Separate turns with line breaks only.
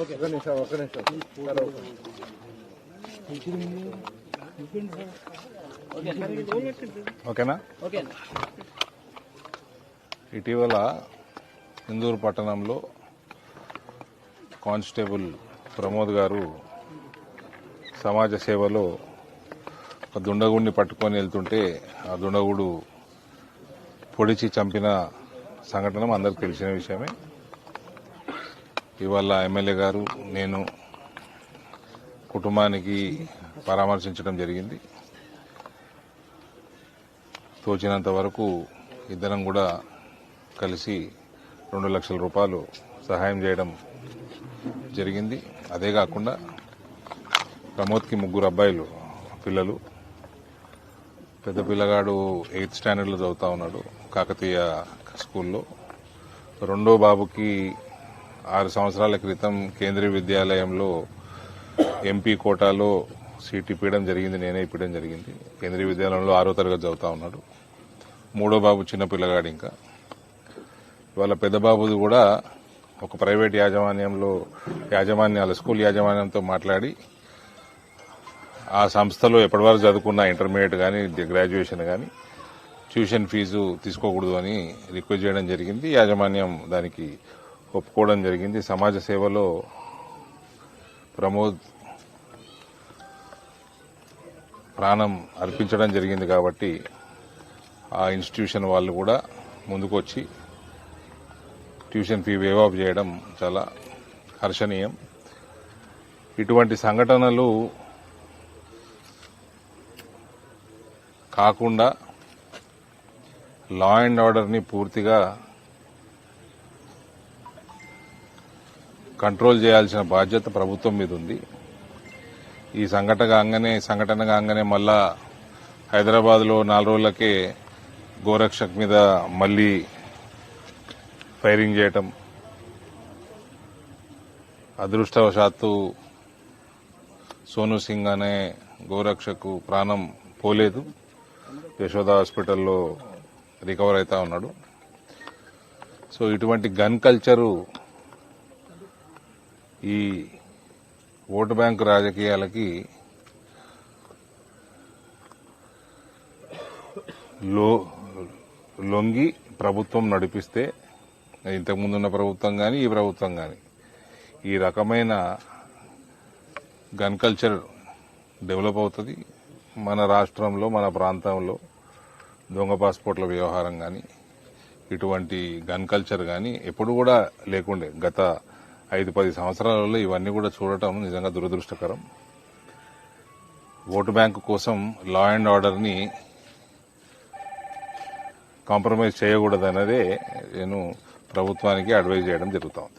ఒక నిమిషం ఒక నిమిషం. సరే, ఓకే.
ఓకేనా? ఇటీవల ఇందూరు పట్టణంలో కానిస్టేబుల్ ప్రమోద్ గారు సమాజ సేవలో ఒక దుండగుడిని పట్టుకొని వెళ్తుంటే ఆ దుండగుడు పొడిచి చంపిన సంఘటన అందరికి తెలిసిన విషయమే. ఇవాళ ఎమ్మెల్యే గారు నేను కుటుంబానికి పరామర్శించడం జరిగింది. తోచినంత వరకు ఇద్దరం కూడా కలిసి రెండు లక్షల రూపాయలు సహాయం చేయడం జరిగింది. అదే కాకుండా ప్రమోద్కి ముగ్గురు అబ్బాయిలు పిల్లలు. పెద్ద పిల్లగాడు ఎయిత్ స్టాండర్డ్లో చదువుతా ఉన్నాడు కాకతీయ స్కూల్లో. రెండో బాబుకి ఆరు సంవత్సరాల క్రితం కేంద్రీయ విద్యాలయంలో ఎంపీ కోటాలో సీట్ ఇప్పించడం జరిగింది నేనే ఇప్పించడం జరిగింది. కేంద్రీయ విద్యాలయంలో ఆరో తరగతి చదువుతా ఉన్నాడు. మూడో బాబు చిన్న పిల్లగాడు ఇంకా. వాళ్ళ పెద్ద బాబుది కూడా ఒక ప్రైవేట్ యాజమాన్యంలో యాజమాన్యాల స్కూల్ యాజమాన్యంతో మాట్లాడి ఆ సంస్థలో ఎప్పటివరకు చదువుకున్న ఇంటర్మీడియట్ కానీ గ్రాడ్యుయేషన్ కానీ ట్యూషన్ ఫీజు తీసుకోకూడదు అని రిక్వెస్ట్ చేయడం జరిగింది. యాజమాన్యం దానికి ఒప్పుకోవడం జరిగింది. సమాజ సేవలో ప్రమోద్ ప్రాణం అర్పించడం జరిగింది కాబట్టి ఆ ఇన్స్టిట్యూషన్ వాళ్ళు కూడా ముందుకొచ్చి ట్యూషన్ ఫీ వేవ్ ఆఫ్ చేయడం చాలా హర్షణీయం. ఇటువంటి సంఘటనలు కాకుండా లా అండ్ ఆర్డర్ని పూర్తిగా కంట్రోల్ చేయాల్సిన బాధ్యత ప్రభుత్వం మీద ఉంది. ఈ సంఘటన కాగానే సంఘటన కాగానే మళ్ళా హైదరాబాద్లో నాలుగు రోజులకే గోరక్షక్ మీద మళ్ళీ ఫైరింగ్ చేయటం అదృష్టవశాత్తు సోను సింగ్ అనే గోరక్షకు ప్రాణం పోలేదు. యశోద హాస్పిటల్లో రికవర్ అవుతా ఉన్నాడు. సో ఇటువంటి గన్ కల్చరు ఈ ఓటు బ్యాంకు రాజకీయాలకి లో లొంగి ప్రభుత్వం నడిపిస్తే ఇంతకుముందున్న ప్రభుత్వం కానీ ఈ ప్రభుత్వం కానీ ఈ రకమైన గన్ కల్చర్ డెవలప్ అవుతుంది. మన రాష్ట్రంలో మన ప్రాంతంలో దొంగ పాస్పోర్ట్ల వ్యవహారం కానీ ఇటువంటి గన్ కల్చర్ కానీ ఎప్పుడు కూడా లేకుండే. గత ఐదు పది సంవత్సరాలలో ఇవన్నీ కూడా చూడటం నిజంగా దురదృష్టకరం. ఓటు బ్యాంకు కోసం లా అండ్ ఆర్డర్ని కాంప్రమైజ్ చేయకూడదన్నదే నేను ప్రభుత్వానికి అడ్వైజ్ చేయడం జరుగుతూ ఉంది